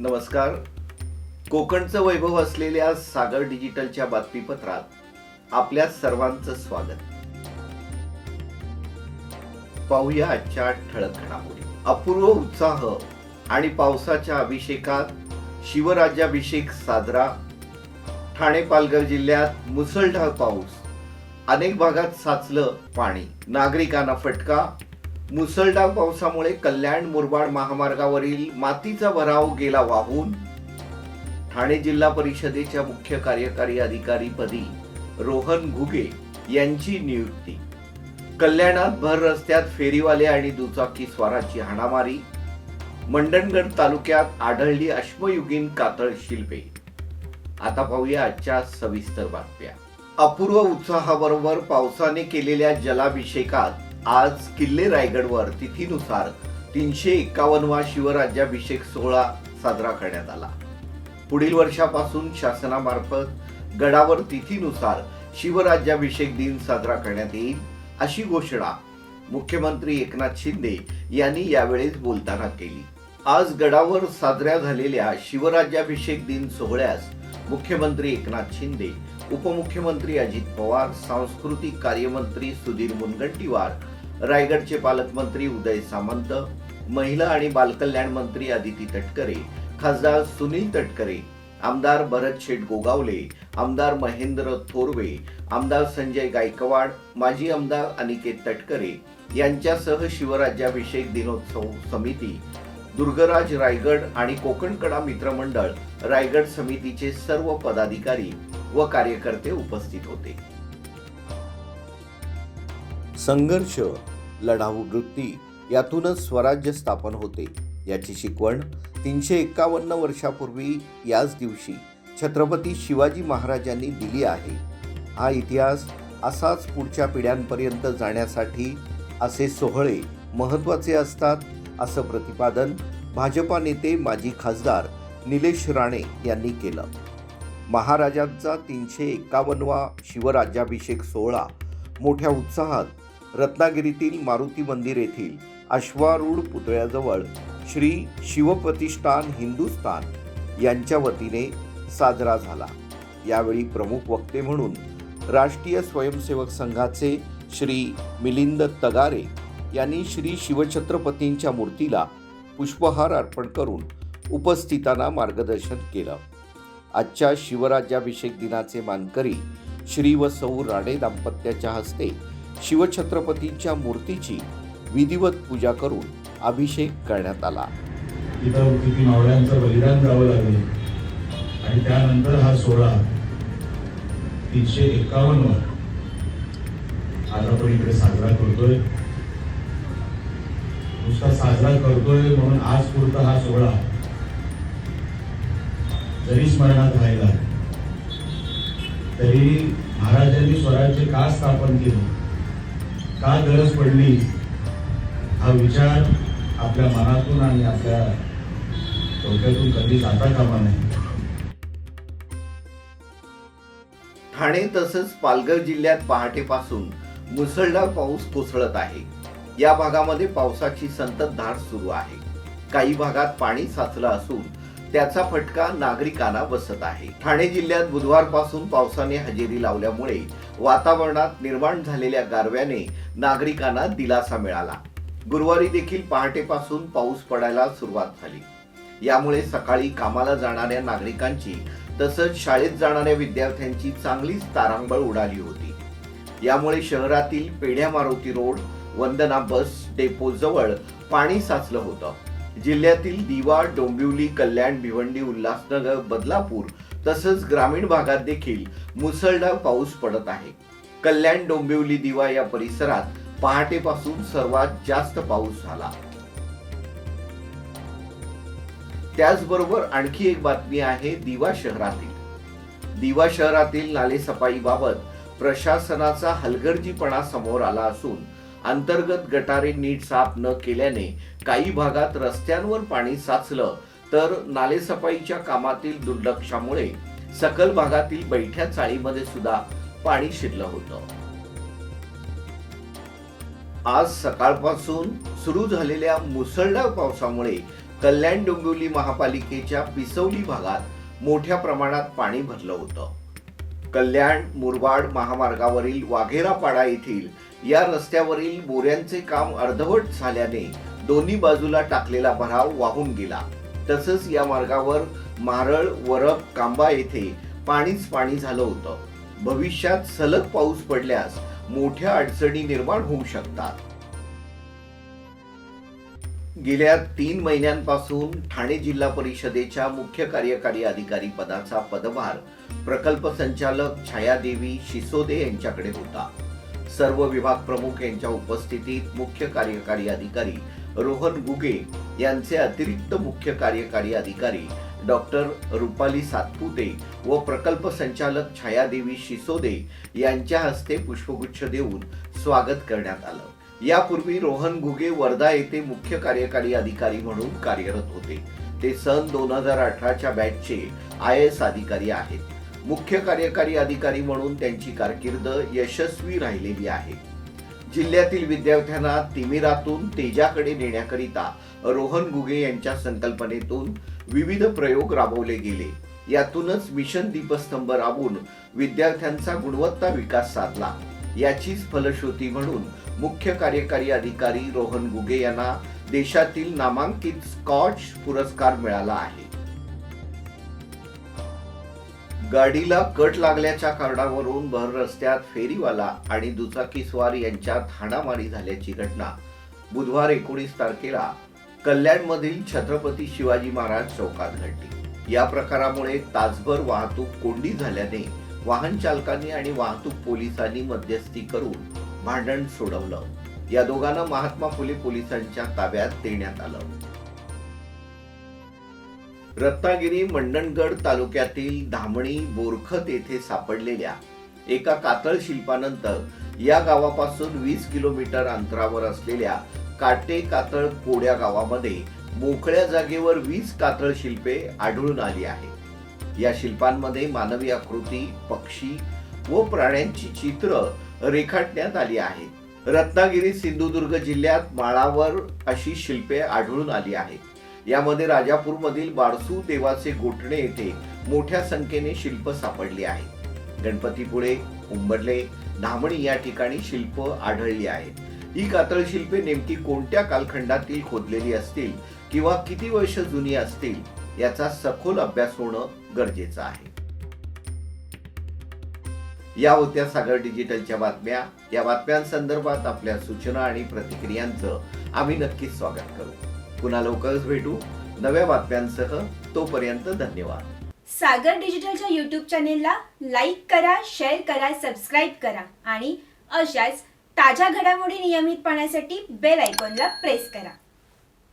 नमस्कार. कोकणचं वैभव असलेल्या सागर डिजिटलच्या बातमीपत्रात आपल्या सर्वांचं स्वागत. पाहूया आजच्या ठळक घडामोडी. अपूर्व उत्साह आणि पावसाच्या अभिषेकात शिवराज्याभिषेक साजरा. ठाणे पालघर जिल्ह्यात मुसळधार पाऊस. अनेक भागात साचलं पाणी. नागरिकांना फटका. मुसळधार पावसामुळे कल्याण मुरबाड महामार्गावरील मातीचा भराव गेला वाहून ठाणे जिल्हा परिषदेच्या मुख्य कार्यकारी अधिकारी पदी रोहन घुगे यांची नियुक्ती. कल्याणात भर रस्त्यात फेरीवाले आणि दुचाकी स्वाराची हाणामारी. मंडणगड तालुक्यात आढळली अश्मयुगीन कातळ शिल्पे. आता पाहूया आजच्या सविस्तर बातम्या. अपूर्व उत्साहाबरोबर पावसाने केलेल्या जलाभिषेकात आज किल्ले रायगडवर तिथीनुसार तीनशे एक्कावन्नवा शिवराज्याभिषेक सोहळा साजरा करण्यात आला. पुढील वर्षापासून शासनामार्फत गडावर तिथीनुसार शिवराज्याभिषेक दिन साजरा करण्यात येईल अशी घोषणा मुख्यमंत्री एकनाथ शिंदे यांनी यावेळेस बोलताना केली. आज गडावर साजऱ्या झालेल्या शिवराज्याभिषेक दिन सोहळ्यास मुख्यमंत्री एकनाथ शिंदे उपमुख्यमंत्री अजित पवार सांस्कृतिक कार्यमंत्री सुधीर मुनगंटीवार रायगडचे पालकमंत्री उदय सामंत महिला आणि बालकल्याण मंत्री अदिती तटकरे खासदार सुनील तटकरे आमदार भरत शेठ गोगावले आमदार महेंद्र थोरवे आमदार संजय गायकवाड माजी आमदार अनिकेत तटकरे यांच्यासह शिवराज्याभिषेक दिनोत्सव समिती दुर्गराज रायगड आणि कोकणकडा मित्रमंडळ रायगड समितीचे सर्व पदाधिकारी व कार्यकर्ते उपस्थित होते. संघर्ष लढाऊ वृत्ती यातूनच स्वराज्य स्थापन होते. याची शिकवण तीनशे एक्कावन्न वर्षापूर्वी याच दिवशी छत्रपती शिवाजी महाराजांनी दिली आहे. हा इतिहास असाच पुढच्या पिढ्यांपर्यंत जाण्यासाठी असे सोहळे महत्त्वाचे असतात असं प्रतिपादन भाजपा नेते माजी खासदार निलेश राणे यांनी केलं. महाराजांचा तीनशे एक्कावन्नवा शिवराज्याभिषेक सोहळा मोठ्या उत्साहात रत्नागिरीतील मारुती मंदिर येथील अश्वारूढ पुतळ्याजवळ श्री शिवप्रतिष्ठान हिंदुस्थान यांच्या वतीने साजरा झाला. यावेळी प्रमुख वक्ते म्हणून राष्ट्रीय स्वयंसेवक संघाचे श्री मिलिंद तगारे यांनी श्री शिवछत्रपतींच्या मूर्तीला पुष्पहार अर्पण करून उपस्थितांना मार्गदर्शन केलं. आजच्या शिवराज्याभिषेक दिनाचे मानकरी श्री व सौ राणे दाम्पत्याच्या हस्ते शिवछत्रपतींच्या मूर्तीची विधिवत पूजा करून अभिषेक करण्यात आला. तिथं किती मावळ्यांचं बलिदान द्यावं लागेल. आणि त्यानंतर हा सोहळा तीनशे एकावन्न आज आपण इकडे साजरा करतोय. नुसता साजरा करतोय म्हणून आज पुरता हा सोहळा जरी स्मरणात राहिला तरी महाराजांनी स्वराज्य का स्थापन केलं? का गरज पडली? हा विचार आपल्या मनातून आणि आपल्या डोक्यातून कधी जाता कामा नाही ठाणे तसंच पालघर जिल्ह्यात पहाटेपासून मुसळधार पाऊस कोसळत आहे. या भागामध्ये पावसाची संततधार सुरू आहे. काही भागात पाणी साचलं असून त्याचा फटका नागरिकांना बसत आहे. ठाणे जिल्ह्यात बुधवारपासून पावसाने हजेरी लावल्यामुळे वातावरणात निर्माण झालेल्या गारव्याने नागरिकांना दिलासा मिळाला. गुरुवारी देखील पहाटेपासून पाऊस पडायला सुरुवात झाली. यामुळे सकाळी कामाला जाणाऱ्या नागरिकांची तसंच शाळेत जाणाऱ्या विद्यार्थ्यांची चांगलीच तारांबळ उडाली होती. यामुळे शहरातील पेढ्या Maruti road Vandana bus depot जवळ पाणी साचलं होतं. जिल्ह्यातील दिवा डोंबिवली कल्याण भिवंडी उल्हासनगर बदलापूर तसंच ग्रामीण भागात देखील मुसळधार पाऊस पडत आहे. कल्याण डोंबिवली दिवा या परिसरात पहाटेपासून सर्वात जास्त पाऊस झाला. त्याचबरोबर आणखी एक बातमी आहे दिवा शहरातील. दिवा शहरातील नालेसफाईबाबत प्रशासनाचा हलगर्जीपणा समोर आला असून अंतर्गत गटारे नीट साफ न केल्याने काही भागात रस्त्यांवर पाणी साचलं तर नालेसफाईच्या कामातील दुर्लक्षामुळे सकल भागातील बैठ्या चाळीमध्ये सुद्धा पाणी शिरलं होतं. आज सकाळपासून सुरू झालेल्या मुसळधार पावसामुळे कल्याण डोंबिवली महापालिकेच्या पिसवली भागात मोठ्या प्रमाणात पाणी भरलं होतं. कल्याण मुरबाड महामार्गावरील वाघेरापाडा येथील या रस्त्यावरील बोऱ्यांचे काम अर्धवट झाल्याने दोन्ही बाजूला टाकलेला भराव वाहून गेला. तसंच या मार्गावर मारळ वरप कांबा येथे पाणीच पाणी झालं होतं. भविष्यात सलग पाऊस पडल्यास मोठ्या अडचणी निर्माण होऊ शकतात. गेल्या तीन महिन्यांपासून ठाणे जिल्हा परिषदेच्या मुख्य कार्यकारी अधिकारी पदाचा पदभार प्रकल्प संचालक छायादेवी शिसोदे यांच्याकडे होता. सर्व विभाग प्रमुख यांच्या उपस्थितीत मुख्य कार्यकारी अधिकारी रोहन गुगे यांचे अतिरिक्त मुख्य कार्यकारी अधिकारी डॉक्टर रुपाली सातपुते व प्रकल्प संचालक छायादेवी शिसोदे यांच्या हस्ते पुष्पगुच्छ देऊन स्वागत करण्यात आलं. यापूर्वी रोहन घुगे वर्धा येथे मुख्य कार्यकारी अधिकारी म्हणून कार्यरत होते. ते सन दोन हजार अठराच्या बॅचचे आय एस अधिकारी आहेत. मुख्य कार्यकारी अधिकारी म्हणून त्यांची कारकीर्द यशस्वी राहिलेली आहे. जिल्ह्यातील विद्यार्थ्यांना तिमिरातून तेजाकडे नेण्याकरिता रोहन गुगे यांच्या संकल्पनेतून विविध प्रयोग राबवले गेले. यातूनच मिशन दीपस्तंभ राबून विद्यार्थ्यांचा गुणवत्ता विकास साधला. याचीच फलश्रुती म्हणून मुख्य कार्यकारी अधिकारी रोहन गुगे यांना देशातील नामांकित स्कॉच पुरस्कार मिळाला आहे. गाडीला कट लागल्याच्या कारणावरून भर रस्त्यात फेरीवाला आणि दुचाकीस्वार यांच्यात हाणामारी झाल्याची घटना. बुधवार एकोणीस तारखेला कल्याणमधील छत्रपती शिवाजी महाराज चौकात घडली. या प्रकारामुळे तासभर वाहतूक कोंडी झाल्याने वाहन चालकांनी आणि वाहतूक पोलिसांनी मध्यस्थी करून भांडण सोडवलं. या दोघांना महात्मा फुले पोलिसांच्या ताब्यात देण्यात आलं. रत्नागिरी मंडणगड तालुक्यातील धामणी बोरखत येथे सापडलेल्या एका कातळ शिल्पानंतर या गावापासून वीस किलोमीटर अंतरावर असलेल्या काटे कातळ कोड्या गावामध्ये मोकळ्या जागेवर वीस कातळ शिल्पे आढळून आली आहे या शिल्पांमध्ये मानवी आकृती पक्षी व प्राण्यांची चित्र रेखाटण्यात आली आहेत. रत्नागिरी सिंधुदुर्ग जिल्ह्यात माळावर अशी शिल्पे आढळून आली आहेत. यामध्ये राजापूरमधील बारसू देवाचे गोठणे येथे मोठ्या संख्येने शिल्प सापडली आहेत. गणपतीपुळे उंबरले धामणी या ठिकाणी शिल्प आढळली आहेत. ही कातळ शिल्पे नेमकी कोणत्या कालखंडातील खोदलेली असतील किंवा किती वर्ष जुनी असतील याचा सखोल अभ्यास होणं गरजेचं आहे. या होत्या सागर डिजिटलच्या बातम्या. या बातम्यांसंदर्भात आपल्या सूचना आणि प्रतिक्रियांचं आम्ही नक्कीच स्वागत करू. पुन्हा लवकरच भेटू नव्या बातम्यांसह तोपर्यंत धन्यवाद. सागर डिजिटलच्या यूट्यूब चॅनेलला लाईक करा शेअर करा सबस्क्राईब करा आणि अशाच ताज्या घडामोडी नियमित पाहण्यासाठी बेल आयकॉनला प्रेस करा.